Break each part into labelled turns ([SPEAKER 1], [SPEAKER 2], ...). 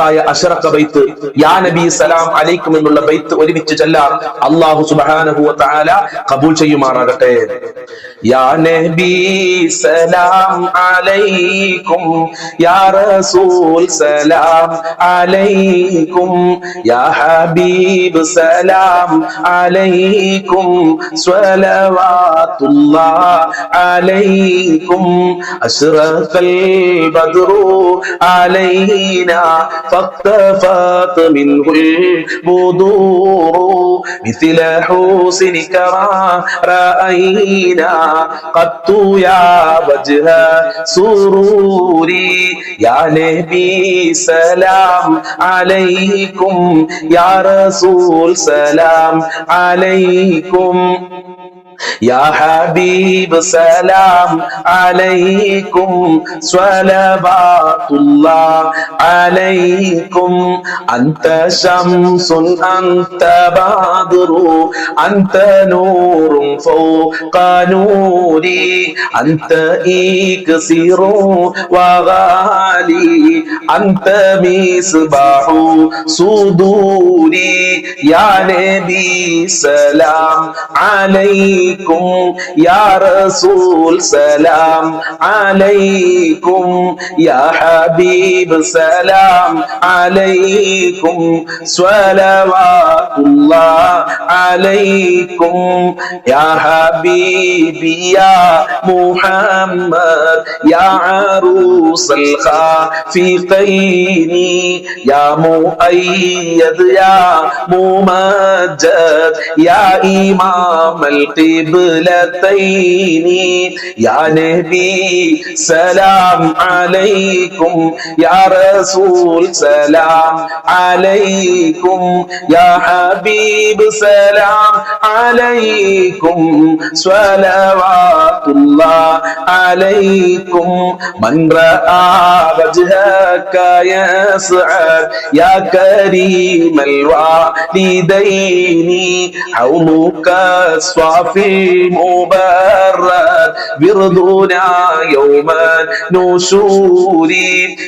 [SPEAKER 1] മഹത്തായ അഷറക്ക ബൈത്ത്. യാ നബി സലാം അലൈക്കും എന്നുള്ള ബൈത്ത് ഒരുമിച്ച് ചെല്ലാൻ അള്ളാഹു സുബ്ഹാനഹു വ തആല കബൂൽ ചെയ്യുമാറാകട്ടെ. യാ നബി സലാം അലൈക്കും യാ റസൂൽ സലാം അലൈക്കും യാ ഹബീബ് സലാം അലൈക്കും സ്വലവാത്തുല്ലാഹ് അലൈക്കും അഷ്റഫൽ ബദ്റു علينا فاقتفت منه البدور مثل حسنك ما رأينا قد يا وجه سروري يا نبي سلام عليكم يا رسول سلام عليكم يا حبيب سلام عليكم صلوات الله عليكم. أنت شمس أنت بدر أنت نور فوق نوري. أنت إكسر وغالي. أنت مصباح صدوري. يا نبي سلام عليكم. يا رسول سلام. عليكم يا حبيب سلام. عليكم صلوات الله. عليكم يا حبيبي يا محمد. يا عروس الخافقين. يا مؤيد يا ممجد يا إمام القبلتين يا نبي سلام عليكم. يا رسول سلام عليكم. يا حبيب سلام عليكم. صلوات الله عليكم. من رأى وجهك يسعد. يا كريم الوالدين. حوضك الصافي مبرد برضنا يوم نشور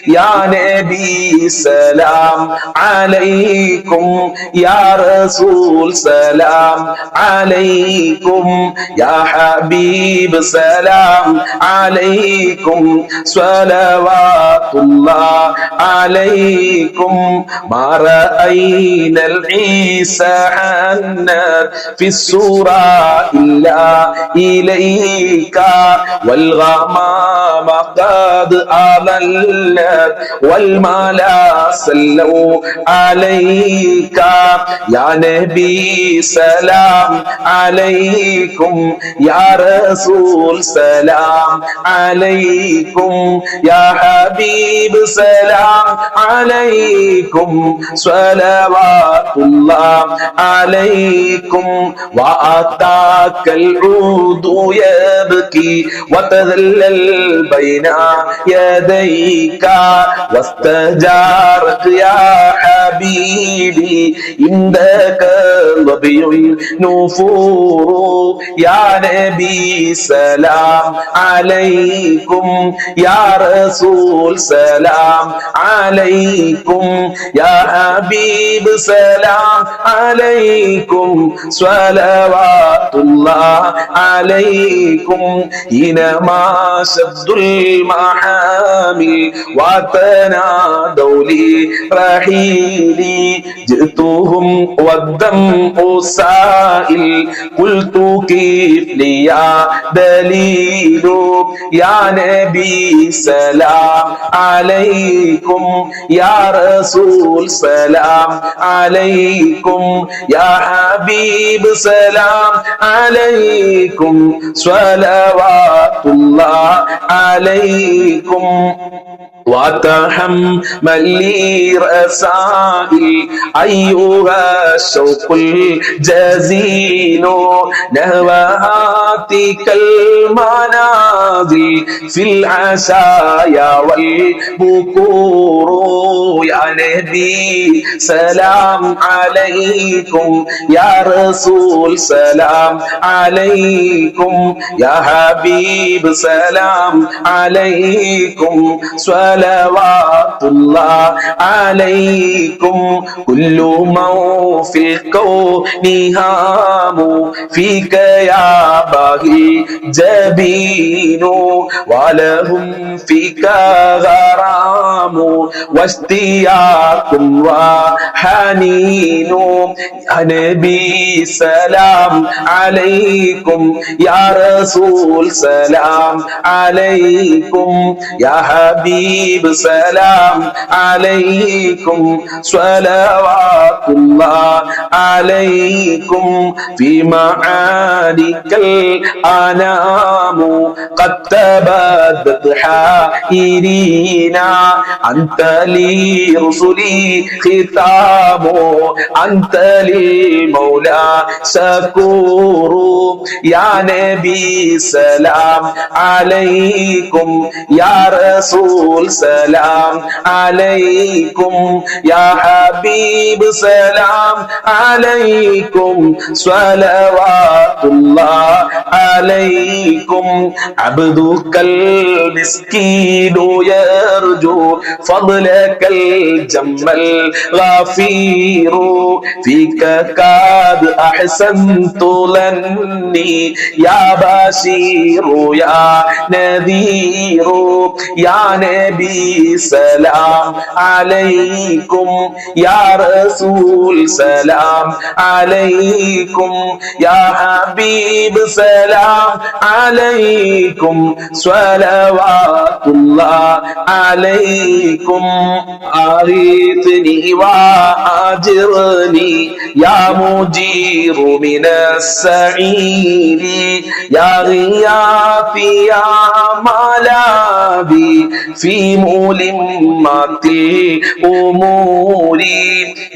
[SPEAKER 1] يا نبي سلام عليكم يا رسول سلام عليكم يا حبيب سلام عليكم. صلوات الله عليكم. ما رأينا العيسى حنت في السورة إلا إليك والغمام قد أضلت والملا سلوا عليك. يا نبي سلام عليكم. يا رسول سلام عليكم. يا حبيب سلام عليكم. صلوات الله عليكم. وأتاك العود يبكي وتذلل بين يديك واستجارك يا حبيبي عندك ظبي النفور يا نبي سلام عليكم يا رسول سلام عليكم يا حبيب سلام عليكم صلوات الله عليكم حينما شد المحامل وتنادوا لي رحيلي. جئتهم والدم سائل. قلت كيف لي يا دليل؟ يا نبي سلام عليكم. يا رسول سلام عليكم. يا حبيب سلام عليكم عليكم صلوات الله عليكم. وتحملي رسائل أيها الشوق الجزيل نهواتك المنام. المنازل في العشايا والبكور. يا نبي سلام عليكم. يا رسول سلام عليكم. يا حبيب سلام عليكم. صلوات الله عليكم. كل من في الكون هام فيك يا باغي جبين. ولهم فيك غرام واشتياق وحنين. يا نبي سلام عليكم يا رسول سلام عليكم يا حبيب سلام عليكم. صلوات الله عليكم في معادك الأنام. قد تبدت حائرينا أنت لي رسلي ختام أنت للمولى شكور يا نبي سلام عليكم يا رسول سلام عليكم يا حبيب سلام عليكم صلوات الله عليكم عبدك المسكين يرجو فضلك الجم الغفير فيك كاد أحسنت لني. يا بشير يا نذير يا نبي سلام عليكم. يا رسول سلام عليكم. يا حبيب سلام عليكم. صلوات الله أغيثني وأجرني يا مجير من السعير يا غياثي يا ملاذي في ملمات الأمور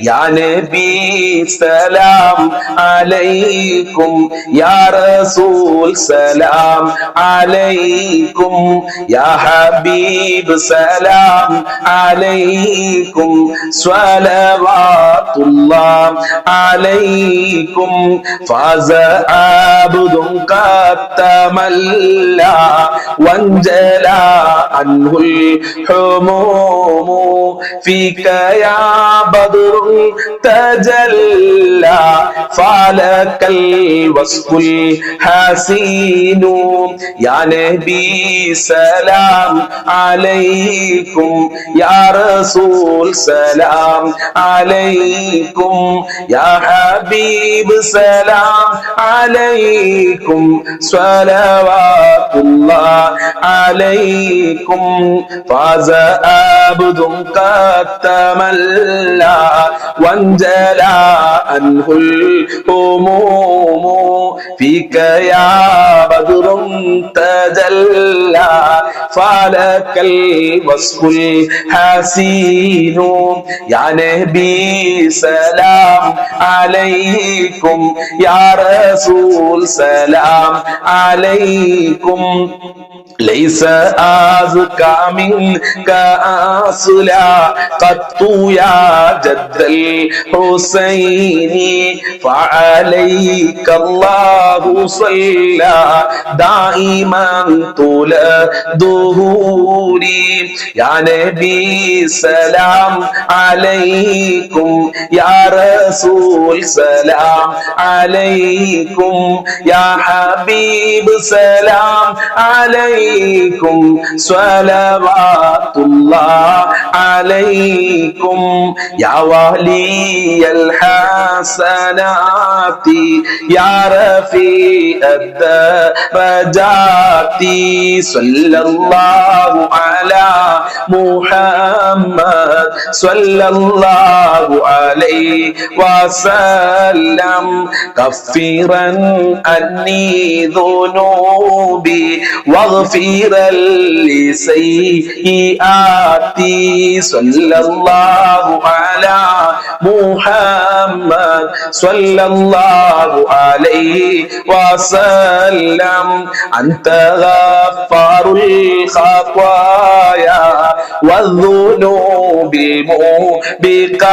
[SPEAKER 1] يا نبي سلام عليكم يا رسول سلام عليكم يا حبيب سلام عليكم صلوات الله عليكم فاز عبد قد تملى وانجلى عنه الحموم فيك يا بدر تجلى فلك الوصف الحسين يا نبي سلام عليكم يا رسول سلام. عليكم يا حبيب سلام. عليكم صلوات الله. عليكم فاز عبد قد تملى. وانجلى عنه الهموم فيك يا بدر تجلى. فلك الوصف الحسين يا نبي سلام عليكم. يا رسول سلام عليكم. ليس أزكى منك أصلا. قط يا جد الحسين. فعليك الله صلى. دائما طول ظهوري يا نبي سلام عليكم يا رسول سلام عليكم يا حبيب سلام عليكم. صلوات الله عليكم. يا ولي الحسنات يا رفيع الدرجات. صلى الله على محمد صلى الله عليه وسلم. كفرا عني ذنوبي واغفرا لسيئاتي. صلى الله على محمد صلى الله عليه وسلم. أنت غفار الخطايا. والذنوب الموبقات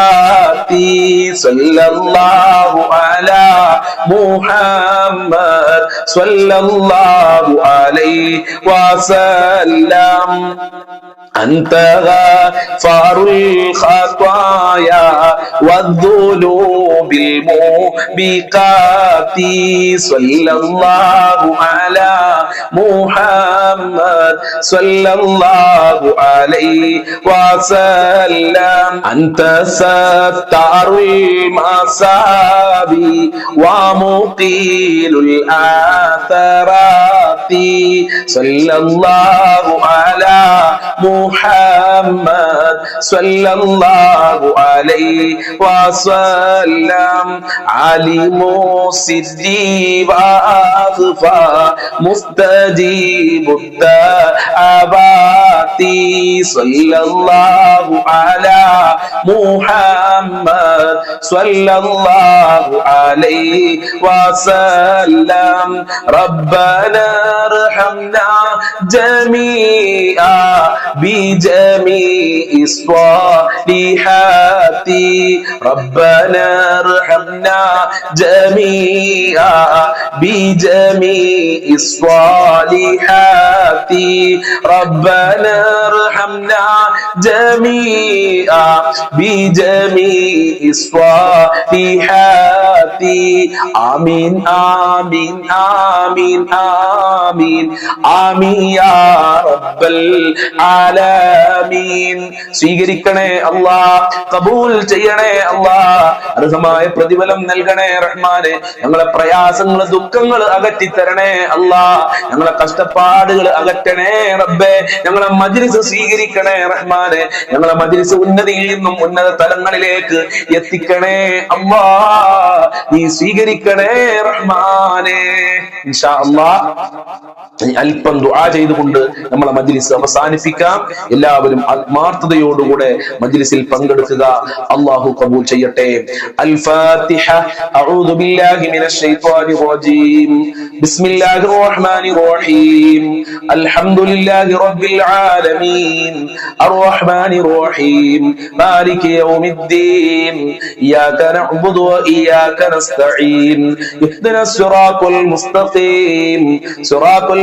[SPEAKER 1] صلى الله على محمد صلى الله عليه وسلم. أنت غفار الخطايا والذنوب الموبقات صلى الله على محمد صلى الله عليه وسلم. أنت ستار المصابي ومقيل الآثرات. صلى الله على محمد. صلى الله عليه وسلم. علم سدي وأخفى مستجيب الدعوات. صلى الله على محمد. صلى الله عليه وسلم. ربنا ارحمنا جميعا بجميع الصالحات ربنا ارحمنا جميعا بجميع الصالحات ربنا ارحمنا جميعا بجميع الصالحات آمين آمين آمين آمين. യാ റബ്ബൽ സ്വീകരിക്കണേ അല്ലാ കബൂൽ ചെയ്യണേ അല്ലാ അർഹമായ പ്രതിഫലം നൽകണേ റഹ്മാനെ. ഞങ്ങളെ പ്രയാസങ്ങൾ ദുഃഖങ്ങൾ അകറ്റി തരണേ അല്ലാ ഞങ്ങളെ കഷ്ടപ്പാടുകൾ അകറ്റണേ റബ്ബേ. ഞങ്ങളെ മജ്ലിസ് സ്വീകരിക്കണേ റഹ്മാനെ. ഞങ്ങളെ മജ്ലിസ് ഉന്നതിയിൽ നിന്നും ഉന്നത തലങ്ങളിലേക്ക് എത്തിക്കണേ അമ്മാ നീ സ്വീകരിക്കണേ റഹ്മാനെ. ഇൻഷാ അല്ലാ അല്പം ദുആ ചെയ്തുകൊണ്ട് നമ്മളെ മജ്ലിസ് അവസാനിപ്പിക്കാം. എല്ലാവരും ആത്മാർത്ഥതയോടുകൂടെ മജ്ലിസിൽ പങ്കെടുക്കുക. അള്ളാഹു കബൂൽ ചെയ്യട്ടെ. അൽ ഫാത്തിഹ അഊദു ബില്ലാഹി മിനശ് ശൈത്വാനിർ റജീം. ബിസ്മില്ലാഹിർ റഹ്മാനിർ റഹീം അൽഹംദുലില്ലാഹി റബ്ബിൽ ആലമീൻ. അർറഹ്മാനിർ റഹീം മാലികി യൗമിദ്ദീൻ. ഇയ്യാക നഅ്ബുദു വഇയ്യാക നസ്തഈൻ. ഇഹ്ദിനസ് സിറാത്തൽ മുസ്തഖീം. സിറാത്തൽ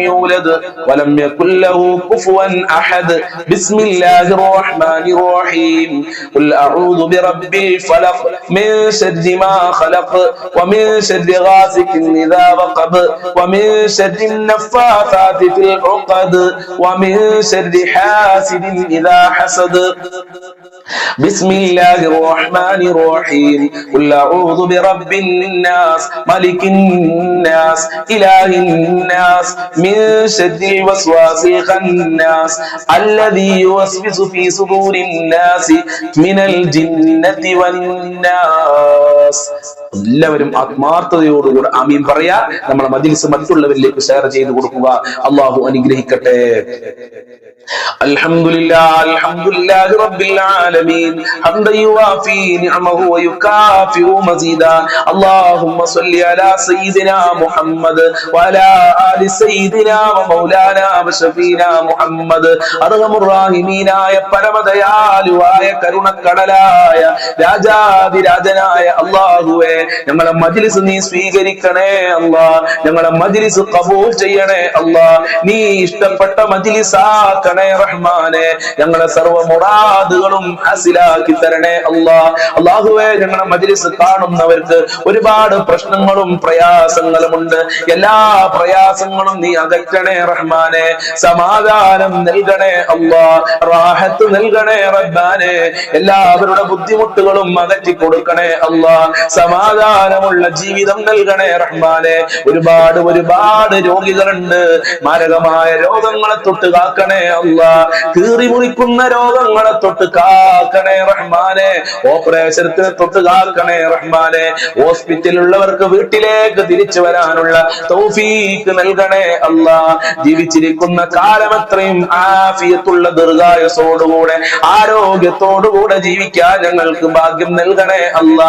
[SPEAKER 1] يولد ولم يكن له كفوا أحد. بسم الله الرحمن الرحيم. قل أعوذ برب الفلق من شر ما خلق ومن شر غاسق إذا وقب ومن شر النفاثات في العقد ومن شر حاسد إذا حسد. بسم الله الرحمن الرحيم. قل أعوذ برب الناس ملك الناس إله الناس من شر الوسواس الخناس الذي يوسوس في صدور الناس من الجنة والناس എല്ലാവരും ആത്മാർത്ഥതയോടുകൂടെ ആമീൻ പറയാ നമ്മളെ മജിലിസ് മറ്റുള്ളവരിലേക്ക് ഷെയർ ചെയ്ത് കൊടുക്കുക അള്ളാഹു അനുഗ്രഹിക്കട്ടെ الحمد لله الحمد لله رب العالمين حمدا يوافي نعمه ويكافئ مزيدا اللهم صل على سيدنا محمد وعلى آل سيدنا മുഹമ്മദ് അർഹമുറാഹിമീനായ പരമദയാലുവായ കരുണക്കടലായ രാജാതിരാജനായ അല്ലാഹുവേ ഞങ്ങളെ മജ്ലിസ് നീ സ്വീകരിക്കണേ അള്ളാ ഞങ്ങളെ മജ്ലിസ് ഖബൂൽ ചെയ്യണേ അള്ളാ നീ ഇഷ്ടപ്പെട്ട മജിലിസാക്കണേ റഹ്മാനെ ഞങ്ങളെ സർവ മുറാദുകളും ഹസിലാക്കി തരണേ അള്ളാ. അല്ലാഹുവേ ഞങ്ങളെ മജ്ലിസ് കാണുന്നവർക്ക് ഒരുപാട് പ്രശ്നങ്ങളും പ്രയാസങ്ങളും പ്രയാസങ്ങളുമുണ്ട്. എല്ലാ പ്രയാസങ്ങളും നീ അകറ്റണേ റഹ്മാനെ സമാധാനം നൽകണേ അള്ളാ റാഹത്ത് നൽകണേ റബ്ബാനെ എല്ലാവരുടെ ബുദ്ധിമുട്ടുകളും അകറ്റി കൊടുക്കണേ അള്ളാ സമാധാനമുള്ള ജീവിതം നൽകണേ റഹ്മാനെ. ഒരുപാട് ഒരുപാട് രോഗികളുണ്ട് മാരകമായ രോഗങ്ങളെ തൊട്ട് കാക്കണേ അള്ളാ കീറി മുറിക്കുന്ന രോഗങ്ങളെ തൊട്ട് കാക്കണേ റഹ്മാനെ. ഓപ്പറേഷനത്തിന് തൊട്ട് കാക്കണേ റഹ്മാനെ. ഹോസ്പിറ്റലിലുള്ളവർക്ക് വീട്ടിലേക്ക് തിരിച്ചു വരാനുള്ള തൗഫീക്ക് നൽകണേ അള്ളാ ജീവിച്ചിരിക്കുന്ന കാലം അത്രയും ആഫിയത്തുള്ള ദീർഘായസോടുകൂടെ ആരോഗ്യത്തോടുകൂടെ ജീവിക്കാൻ ഞങ്ങൾക്ക് ഭാഗ്യം നൽകണേ അല്ല.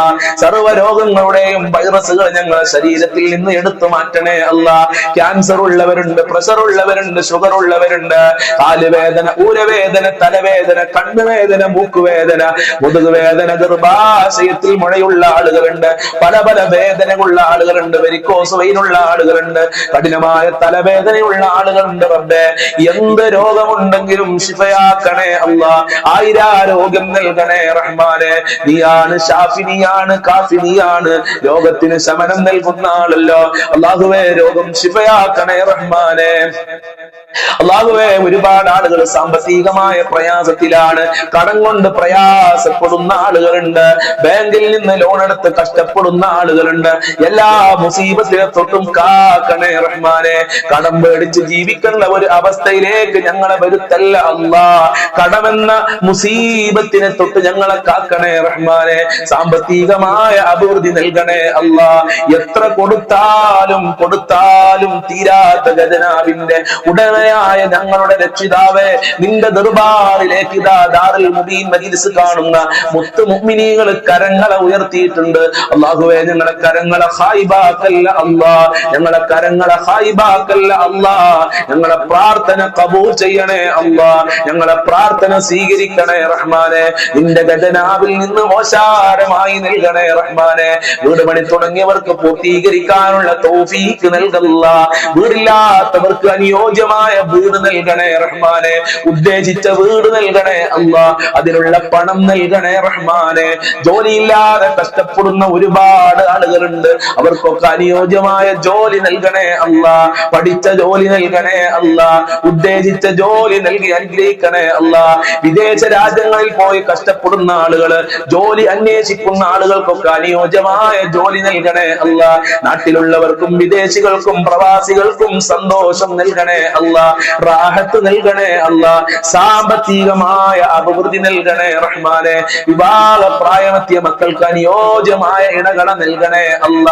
[SPEAKER 1] സർവ രോഗങ്ങളുടെയും വൈറസുകൾ ഞങ്ങൾ ശരീരത്തിൽ നിന്ന് എടുത്തു മാറ്റണേ അല്ല. ക്യാൻസർ ഉള്ളവരുണ്ട് പ്രഷർ ഉള്ളവരുണ്ട് ഷുഗർ ഉള്ളവരുണ്ട്. കാലുവേദന ഊരവേദന തലവേദന കണ്ണുവേദന മൂക്കുവേദന മുതുകുവേദന ഗർഭാശയത്തിൽ മുഴയുള്ള ആളുകളുണ്ട് പല പല വേദനകളുള്ള ആളുകളുണ്ട് വെരിക്കോസ് വെയിലുള്ള ആളുകളുണ്ട്. കഠിനമായ തലവേദനയുള്ള ആളുകളുണ്ട് റബ്ബേ. എന്ത് രോഗമുണ്ടെങ്കിലും ശിഫയാക്കണേ അല്ല ആയിരാരോഗ്യം നൽകണേ റഹ്മാനെ. നീയാണ് ഷാഫിനിയാണ് കാഫിനിയാണ് കാഫി രോഗത്തിന് ശമനം നൽകുന്ന ആളല്ലോ. അള്ളാഹുവേ രോഗം ശിഫയാക്കണേ റഹ്മാനെ. അള്ളാഹുവേ ഒരുപാട് ആളുകൾ സാമ്പത്തികമായ പ്രയാസത്തിലാണ്. കടം കൊണ്ട് പ്രയാസപ്പെടുന്ന ആളുകളുണ്ട്. ബാങ്കിൽ നിന്ന് ലോൺ എടുത്ത് കഷ്ടപ്പെടുന്ന ആളുകളുണ്ട്. എല്ലാ മുസീബത്തിനെ തൊട്ടും കാക്കണേ റഹ്മാനെ. കടം പേടിച്ച് ജീവിക്കുന്ന ഒരു അവസ്ഥയിലേക്ക് ഞങ്ങളെ വരുത്തല്ല അല്ലാ. കടമെന്ന മുസീബത്തിനെ തൊട്ട് ഞങ്ങളെ കാക്കണേ റഹ്മാനെ. സാമ്പത്തികമായ അഭിവൃദ്ധി നൽകണേ അല്ലാ. എത്ര കൊടുത്താലും കൊടുത്താലും തീരാത്ത ഗജനാവിന്റെ ഉടമയായ ഞങ്ങളുടെ രക്ഷിതാവേ നിന്റെ ദർബാറിലേക്ക് ഇതാ ദാറുൽ മുബീൻ മജിലിസ് കാണുന്ന മുത്ത് മുഗ്മിനികൾ കരങ്ങളെ ഉയർത്തിയിട്ടുണ്ട്. അള്ളാഹുവേ ഞങ്ങളെ കരങ്ങളെ ഹായിബാക്കല്ല അല്ല. ഞങ്ങളെ കരങ്ങളെ ഹായിബാക്കല്ല അല്ലാ ഞങ്ങളെ പ്രാർത്ഥന കബൂർ ചെയ്യണേ അല്ലാ ഞങ്ങളെ പ്രാർത്ഥന സ്വീകരിക്കണേ റഹ്മാനെ. നിന്റെ ഖജനാവിൽ നിന്ന് ഓശാരമായി നൽകണേ റഹ്മാനെ. വീട് പണി തുടങ്ങിയവർക്ക് പൂർത്തീകരിക്കാനുള്ള തൗഫീക്ക് നൽകല്ല. വീടില്ലാത്തവർക്ക് അനുയോജ്യമായ വീട് നൽകണേ റഹ്മാനെ. ഉദ്ദേശിച്ച വീട് നൽകണേ അല്ല അതിനുള്ള പണം നൽകണേ റഹ്മാനെ. ജോലിയില്ലാതെ കഷ്ടപ്പെടുന്ന ഒരുപാട് ആളുകളുണ്ട്. അവർക്കൊക്കെ അനുയോജ്യമായ ജോലി നൽകണേ അല്ല പഠിച്ച ജോലി നൽകണേ അല്ല. ഉദ്ദേശിച്ച ജോലി നൽകി അനുഗ്രഹിക്കണേ അല്ല. വിദേശ രാജ്യങ്ങളിൽ പോയി കഷ്ടപ്പെടുന്ന ആളുകൾ ജോലി അന്വേഷിക്കുന്ന ആളുകൾക്കൊക്കെ അനുയോജ്യമായ ജോലി നൽകണേ അല്ല. നാട്ടിലുള്ളവർക്കും വിദേശികൾക്കും പ്രവാസികൾക്കും സന്തോഷം നൽകണേ അല്ല. റാഹത്ത് നൽകണേ അല്ല. സാമ്പത്തികമായ അഭിവൃദ്ധി നൽകണേ റഹ്മാനെ. വിവാഹ പ്രായമെത്തിയ മക്കൾക്ക് അനുയോജ്യമായ ഇണകള നൽകണേ അല്ല.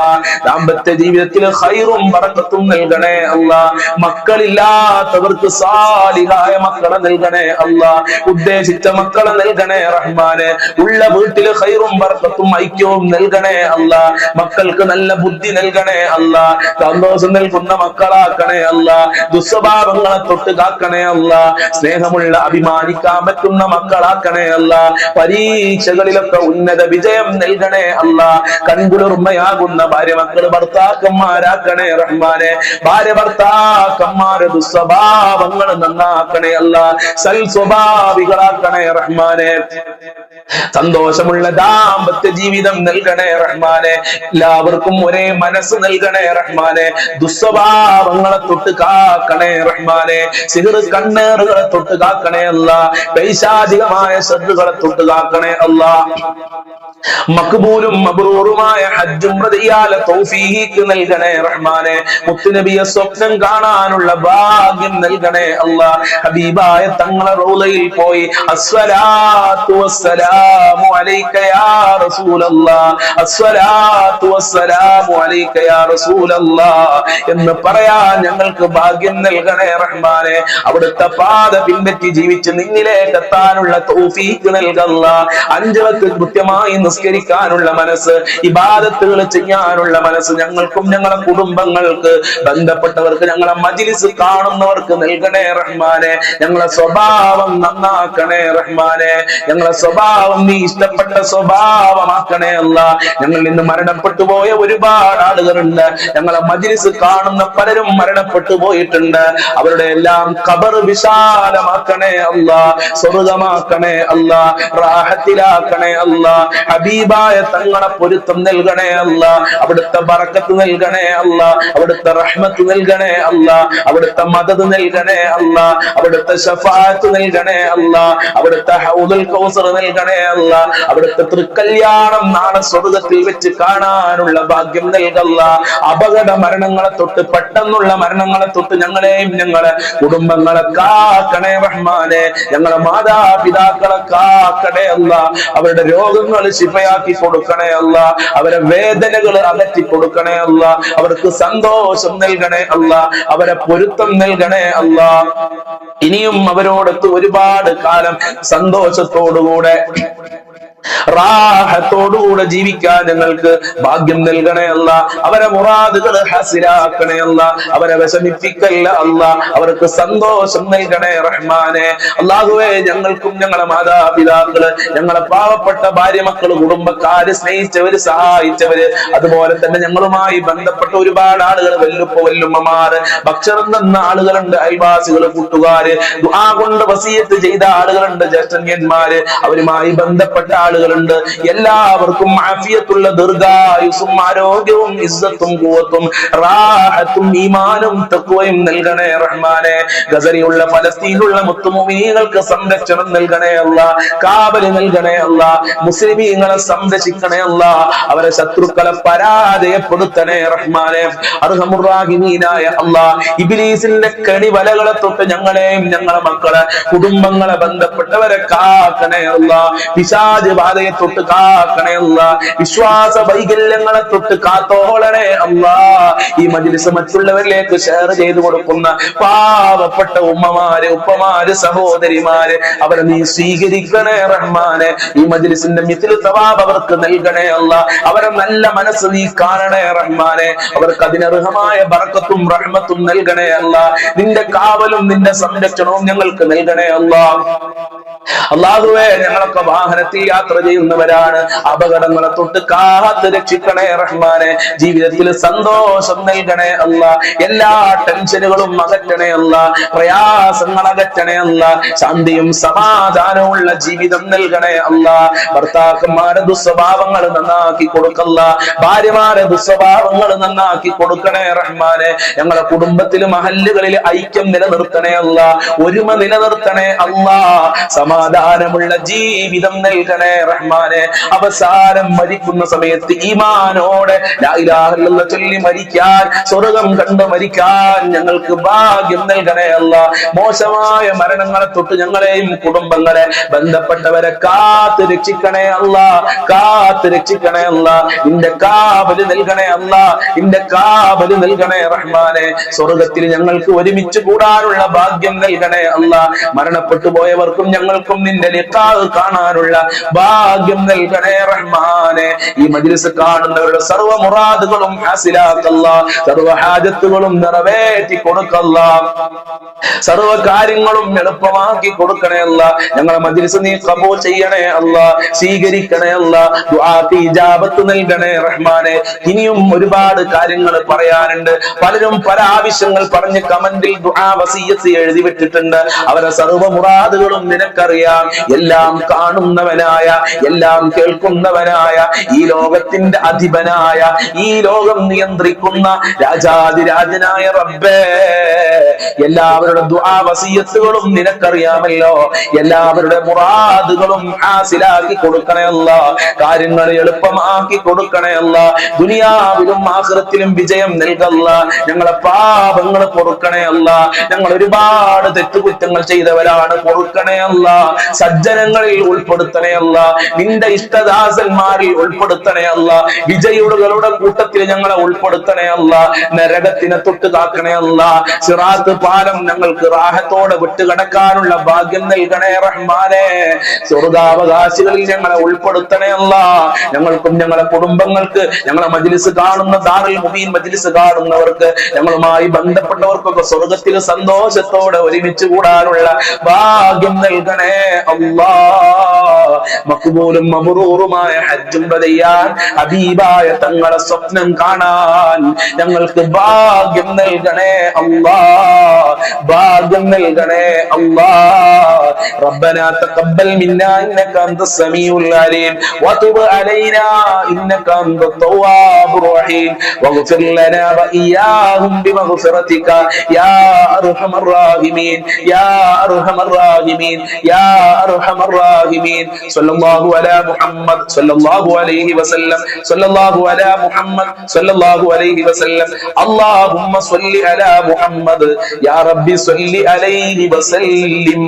[SPEAKER 1] ദാമ്പത്യ ജീവിതത്തിൽ ഹൈറും പറക്കത്തും നൽകണേ അല്ല. മക്കളില്ലാത്തവർക്ക് സാലിഹായ മക്കളെ നൽകണേ അല്ല. ഉദ്ദേശിച്ച മക്കളെ നൽകണേ റഹ്മാനെ. ഉള്ള വീട്ടിൽ ഹൈറും ബർക്കത്തും ഐക്യവും നൽകണേ അല്ല. മക്കൾക്ക് നല്ല ബുദ്ധി നൽകണേ അല്ല. സന്തോഷം നൽകുന്ന മക്കളാക്കണേ അല്ല. ദുസ്വഭാവങ്ങളെ തൊട്ട് കാക്കണേ അല്ല. സ്നേഹമുള്ള അഭിമാനിക്കാൻ പറ്റുന്ന മക്കളാക്കണേ അല്ല. പരീക്ഷകളിലൊക്കെ ഉന്നത വിജയം നൽകണേ അല്ല. കൺകുളിർമയാകുന്ന ഭാര്യ മക്കൾ ഭർത്താക്കന്മാരാക്കണേ റഹ്മാനെ. ഭാര്യ ഭർത്താക്കന്മാരെ ദുസ്വഭാവങ്ങൾ നന്നാക്കണേ അല്ല സൽ സ്വഭാവികളാക്കണേ റഹ്മാനെ. സന്തോഷമുള്ള ദാമ്പത്യ ജീവിതം നൽകണേ റഹ്മാനെ. എല്ലാവർക്കും ഒരേ മനസ്സ് നൽകണേ റഹ്മാനെ. ദുസ്വഭാവങ്ങളെ തൊട്ട് കാക്കണേ റഹ്മാനെ. സിഹർ കണ്ണേറുകളെ തൊട്ട് കാക്കണേ അല്ല. പൈശാചികമായ ശ്രദ്ധകളെ തൊട്ട് കാക്കണേ അല്ല. മക്ബൂലും മബ്രൂറുമായ ഹജ്ജും പ്രതിയാല തൗഫീഖ് നൽകണേ റഹ്മാനെ. മുത്തുനബിയെ സ്വപ്നം കാണാനുള്ള ഭാഗ്യം നൽകണേ അല്ല ഹബീബായ തങ്ങളെ റൗലയിൽ പോയി. അസ്സലാത്തു വസ്സലാമു അലൈക യാ റസൂലല്ലാ. അസ്സലാത്തു വസ്സലാമു അലൈക യാ റസൂലല്ലാ. എന്ന് പറയാ ഞങ്ങൾക്ക് ഭാഗ്യം നൽകണേ റഹ്മാനെ. അവിടുത്തെ പാത പിൻപറ്റി ജീവിച്ച് നിന്നിലേക്ക് എത്താനുള്ള തൗഫീഖ് നൽകല്ല. അഞ്ചു വക്ത് കൃത്യമായി നിസ്കരിക്കാനുള്ള മനസ്സ് ഇബാദത്തുകൾ ചെയ്യാനുള്ള മനസ്സ് ഞങ്ങൾക്കും ഞങ്ങളുടെ കുടുംബങ്ങൾക്ക് ബന്ധപ്പെട്ടവർക്ക് ഞങ്ങളെ മജിലിസ് കാണുന്നവർക്ക് നൽകണേ റഹ്മാനെ. ഞങ്ങളെ സ്വഭാവം നന്നാക്കണേ റഹ്മാനെ. ഞങ്ങളെ സ്വഭാവം നീ ഇഷ്ടപ്പെട്ട സ്വഭാവമാക്കണേ അല്ല. ഞങ്ങൾ നിന്ന് മരണപ്പെട്ടു പോയ ഒരുപാട് ആളുകളുണ്ട്. ഞങ്ങളെ മജിലിസ് കാണുന്ന പലരും മരണപ്പെട്ടു പോയിട്ടുണ്ട്. അവരുടെ എല്ലാം കബർ വിശാലമാക്കണേ അല്ല. സ്വർഗമാക്കണേ അല്ല. റാഹത്തിലാക്കണേ അല്ല. ഹബീബായ തങ്ങളെ പൊരുത്തം നൽകണേ അല്ല. അവിടുത്തെ ബറക്കത്ത് നൽകണേ അല്ല. അവിടുത്തെ റഹ്മത്ത് നൽകണേ അല്ല. അവിടുത്തെ മദത് നൽകണേ അല്ല. അവിടുത്തെ ഷഫാത്ത് നൽകണേ അല്ല. അവിടുത്തെ ഹൗദുൽ കൗസർ നൽകണേ അല്ല. അവിടുത്തെ തൃക്കല്യാണം നാളെ സ്വർഗത്തിൽ വെച്ച് കാണാനുള്ള ഭാഗ്യം നൽകല്ല. അപകട മരണങ്ങളെ തൊട്ട് പെട്ടെന്നുള്ള മരണങ്ങളെ തൊട്ട് ഞങ്ങളെയും ഞങ്ങളെ കുടുംബങ്ങളെ കാക്കണേ റഹ്മാനെ. ഞങ്ങളെ മാതാപിതാക്കളെ കാക്കണേ അല്ല. അവരുടെ രോഗങ്ങൾ ശിഫയാക്കി കൊടുക്കണേ അല്ല. അവരെ വേദനകൾ അകറ്റി കൊടുക്കണേ അല്ല. അവർക്ക് സന്തോഷം നൽകണേ അല്ല അവരെ പൊരുത്തം നൽകണേ അല്ല ഇനിയും അവരോടൊത്ത് ഒരുപാട് കാലം സന്തോഷത്തോടുകൂടെ റാഹത്തോടുകൂടെ ജീവിക്കാൻ ഞങ്ങൾക്ക് ഭാഗ്യം നൽകണേ അല്ല. അവരെ മുറാദുകൾ ഹസിലാക്കണേ അല്ല. അവരെ വിഷമിപ്പിക്കല്ല അല്ല. അവർക്ക് സന്തോഷം നൽകണേ റഹ്മാനെ. അള്ളാഹുവേ ഞങ്ങൾക്കും ഞങ്ങളുടെ മാതാപിതാക്കൾ ഞങ്ങളെ പാവപ്പെട്ട ഭാര്യ മക്കൾ കുടുംബക്കാര് സ്നേഹിച്ചവര് സഹായിച്ചവര് അതുപോലെ തന്നെ ഞങ്ങളുമായി ബന്ധപ്പെട്ട ഒരുപാട് ആളുകൾ വല്ലുപ്പ വല്ലുമ്മമാര് ഭക്ഷണം തന്ന ആളുകളുണ്ട് അയൽവാസികൾ കൂട്ടുകാര് ആ കൊണ്ട് വസീയത്ത് ചെയ്ത ആളുകളുണ്ട് ജ്യേഷ്ഠന്യന്മാര്. അവരുമായി ബന്ധപ്പെട്ട ആളുകളുണ്ട്. എല്ലാവർക്കും ആഫിയത്തുള്ള ദീർഘായുസും ആരോഗ്യവും ഇസ്സത്തും കൂവത്തും റാഹത്തും ഈമാനും തക്കുവയും നൽകണേ റഹ്മാനെ. ഗസരിയുള്ള ഫലസ്തീനുള്ള മുത്തുമുമീങ്ങൾക്ക് സംരക്ഷണം നൽകണേ അല്ല കാവൽ നൽകണേ അല്ല മുസ്ലിമീങ്ങളെ സംരക്ഷിക്കണേ അല്ല അവരെ ശത്രുക്കളെ പരാജയപ്പെടുത്തണേ റഹ്മാനെ. അർഹമുറാഹിമീനായ അല്ല ഇബിലീസിന്റെ കെണി വലകളെ തൊട്ട് ഞങ്ങളെയും ഞങ്ങളെ മക്കളെ കുടുംബങ്ങളെ ബന്ധപ്പെട്ടവരെ കാക്കണേ അല്ല പിശാജ് ബാധയെ തൊട്ട് കാക്കണേ അല്ല. വിശ്വാസ വൈകല്യങ്ങളെ തൊട്ട് കാത്തോളണേ അല്ല. ഈ മജിലിസ് മറ്റുള്ളവരിലേക്ക് ഷെയർ ചെയ്തു കൊടുക്കുന്ന പാവപ്പെട്ട ഉമ്മമാര് ഉപ്പമാര് സഹോദരിമാര് അവരെ നീ സ്വീകരിക്കണേ റഹ്മാനെ. ഈ മജിലിസിന്റെ മിഥിൽ തവാബ് അവർക്ക് നൽകണേ അല്ല. അവരെ നല്ല മനസ്സ് നീ കാണണേ റഹ്മാനെ. അവർക്ക് അതിനർഹമായ ബറക്കത്തും റഹ്മത്തും നൽകണേ അല്ല. നിന്റെ കാവലും നിന്റെ സംരക്ഷണവും ഞങ്ങൾക്ക് നൽകണേ അല്ല. അള്ളാഹുവേ ഞങ്ങളൊക്കെ വാഹനത്തിൽ യാത്ര ചെയ്യുന്നവരാണ്. അപകടങ്ങളെ തൊട്ട് കാത്ത് രക്ഷിക്കണേ റഹ്മാനെ. ജീവിതത്തിൽ സന്തോഷം നൽകണേ അല്ല. എല്ലാ ടെൻഷനുകളും അകറ്റണേ അല്ല. പ്രയാസങ്ങൾ അകറ്റണേ അല്ല. ശാന്തിയും സമാധാനമുള്ള ജീവിതം നൽകണേ അല്ല. ഭർത്താക്കന്മാരെ ദുസ്വഭാവങ്ങൾ നന്നാക്കി കൊടുക്കല്ല. ഭാര്യമാരെ ദുസ്വഭാവങ്ങൾ നന്നാക്കി കൊടുക്കണേ റഹ്മാനെ. ഞങ്ങളെ കുടുംബത്തിൽ മഹല്ലുകളിൽ ഐക്യം നിലനിർത്തണേ അല്ല. ഒരുമ നിലനിർത്തണേ അല്ല. സമാധാനമുള്ള ജീവിതം നൽകണേ. റഹ്മാനെ അവസാനം മരിക്കുന്ന സമയത്ത് ഈമാനോടെ ചൊല്ലി മരിക്കാൻ സ്വർഗം കണ്ട് മരിക്കാൻ ഞങ്ങൾക്ക് ഭാഗ്യം നൽകണേ അല്ല. മോശമായ മരണങ്ങളെ തൊട്ട് ഞങ്ങളെയും കുടുംബങ്ങളെ ബന്ധപ്പെട്ടവരെ കാത്ത് രക്ഷിക്കണേ അല്ല. കാത്ത് രക്ഷിക്കണേ അല്ല. നിന്റെ കാവൽ നൽകണേ അല്ല. നിന്റെ കാവൽ നൽകണേ റഹ്മാനെ. സ്വർഗത്തിൽ ഞങ്ങൾക്ക് ഒരുമിച്ച് കൂടാനുള്ള ഭാഗ്യം നൽകണേ അല്ല. മരണപ്പെട്ടു പോയവർക്കും ഞങ്ങൾക്കും നിന്റെ ലിഖാഹ് കാണാനുള്ള ഭാഗ്യം നൽകണേ റഹ്മാനെ. ഈ മജ്ലിസ് കാണുന്നവരുടെ സർവ മുറാദുകളും ഹാസിലാക്കല്ല. സർവ ഹാജത്തുകളും നിറവേറ്റി കൊടുക്കല്ല. സർവ കാര്യങ്ങളും എളുപ്പമാക്കി കൊടുക്കണേ അല്ല. ഞങ്ങളെ മജ്ലിസ് നീ കബൂൽ ചെയ്യണേ അല്ല. സ്വീകരിക്കണേ അല്ല. ദുആക്ക് ഇജാബത്ത് നൽകണേ റഹ്മാനെ. ഇനിയും ഒരുപാട് കാര്യങ്ങൾ പറയാനുണ്ട്. പലരും പല ആവശ്യങ്ങൾ പറഞ്ഞ് കമന്റിൽ ദുആ വസീയത്ത് എഴുതി വിട്ടിട്ടുണ്ട്. അവരെ സർവ മുറാദുകളും നിനക്കറിയാം. എല്ലാം കാണുന്നവനായ എല്ലാം കേൾക്കുന്നവനായ ഈ ലോകത്തിന്റെ അധിപനായ ഈ ലോകം നിയന്ത്രിക്കുന്ന രാജാതിരാജനായ റബ്ബേ എല്ലാവരുടെ ദുആവസീയത്തുകളും നിനക്കറിയാമല്ലോ. എല്ലാവരുടെ മുറാദുകളും ഹാസിലാക്കി കൊടുക്കണയല്ല. കാര്യങ്ങൾ എളുപ്പമാക്കി കൊടുക്കണയല്ല. ദുനിയാവിലും ആഹൃത്തിലും വിജയം നൽകല്ല. ഞങ്ങളെ പാപങ്ങൾ പൊറുക്കണയല്ല. ഞങ്ങൾ ഒരുപാട് തെറ്റുകുറ്റങ്ങൾ ചെയ്തവരാണ് പൊറുക്കണയല്ല. സജ്ജനങ്ങളിൽ ഉൾപ്പെടുത്തണയല്ല. നിന്റെ ഇഷ്ടദാസന്മാരിൽ ഉൾപ്പെടുത്തണേ അല്ല. വിജയികളുടെ കൂട്ടത്തിൽ ഞങ്ങളെ ഉൾപ്പെടുത്തണേ അല്ല. നരകത്തിനെ തൊട്ട് അല്ല. സിറാത്ത് പാലം ഞങ്ങൾക്ക് റാഹത്തോടെ വിട്ടുകടക്കാനുള്ള ഭാഗ്യം നൽകണേ റഹ്മാനെ. സ്വർഗാവകാശികളിൽ ഞങ്ങളെ ഉൾപ്പെടുത്തണേ അല്ല. ഞങ്ങൾക്കും ഞങ്ങളെ കുടുംബങ്ങൾക്ക് ഞങ്ങളെ മജിലിസ് കാണുന്ന ദാറിൽ മുബീൻ മജിലിസ് കാണുന്നവർക്ക് ഞങ്ങളുമായി ബന്ധപ്പെട്ടവർക്കൊക്കെ സ്വർഗത്തിൽ സന്തോഷത്തോടെ ഒരുമിച്ച് കൂടാനുള്ള ഭാഗ്യം നൽകണേ അല്ലാ. മക്ബൂലും മബറൂറുമായ ഹജ്ജും ചെയ്യാൻ ഹബീബായ തങ്ങളെ സ്വപ്നം കാണാൻ ഞങ്ങൾക്ക് ഭാഗ്യം നൽകണേ അല്ലാ ഭാഗ്യം നൽകണേ അല്ലാ ربنا تقبل منا انك انت السميع العليم وتب علينا انك انت التواب الرحيم واغفر لنا واياهم بمغفرتك يا ارحم الراحمين يا ارحم الراحمين يا ارحم الراحمين صلى സല്ലല്ലാഹു അലാ മുഹമ്മദ് സല്ലല്ലാഹു അലൈഹി വസല്ലം സല്ലല്ലാഹു അലാ മുഹമ്മദ് സല്ലല്ലാഹു അലൈഹി വസല്ലം. അല്ലാഹുമ്മ സ്വല്ലി അലാ മുഹമ്മദ്. യാ റബ്ബി സ്വല്ലി അലൈഹി വസല്ലിം.